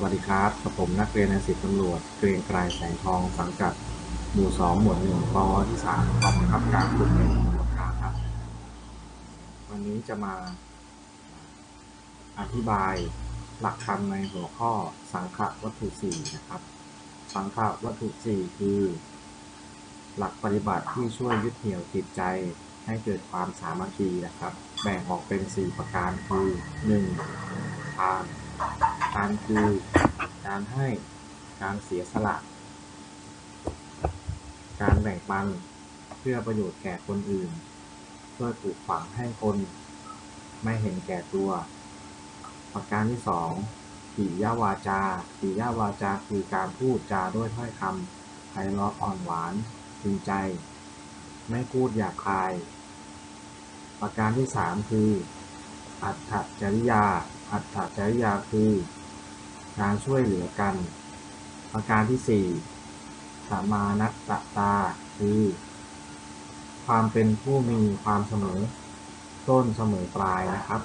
สวัสดีครับกับผมนักเรียนในสิบตำรวจ เกรียงไกรแสงทองสังกัด หมู่สองหมวดหนึ่งปที่สามกองบังคับการกลุ่มหนึ่งตำรวจกางครับ วันนี้จะมาอธิบายหลักธรรมในหัวข้อสังขวัตถุสี่นะครับ สังขวัตถุสี่คือ หลักปฏิบัติที่ช่วยยึดเหนี่ยวจิตใจให้เกิดความสามัคคีนะครับ แบ่งออกเป็น 4 ประการคือ 1. ทาน ทานคือ การให้ การเสียสละ การแบ่งปัน เพื่อประโยชน์แก่คนอื่น เพื่อปลูกฝังให้คน ไม่เห็นแก่ตัว ประการที่สองปิยวาจาปิยวาจาคือการพูดจาด้วยถ้อยคำไพเราะอ่อนหวานจริงใจ ไม่พูดหยาบคาย ประการที่สามคือ อัตถจริยา อัตถจริยาคือ การช่วยเหลือกัน ประการที่สี่สมานัตตา คือ ความเป็นผู้มีความเสมอต้นเสมอปลายนะครับ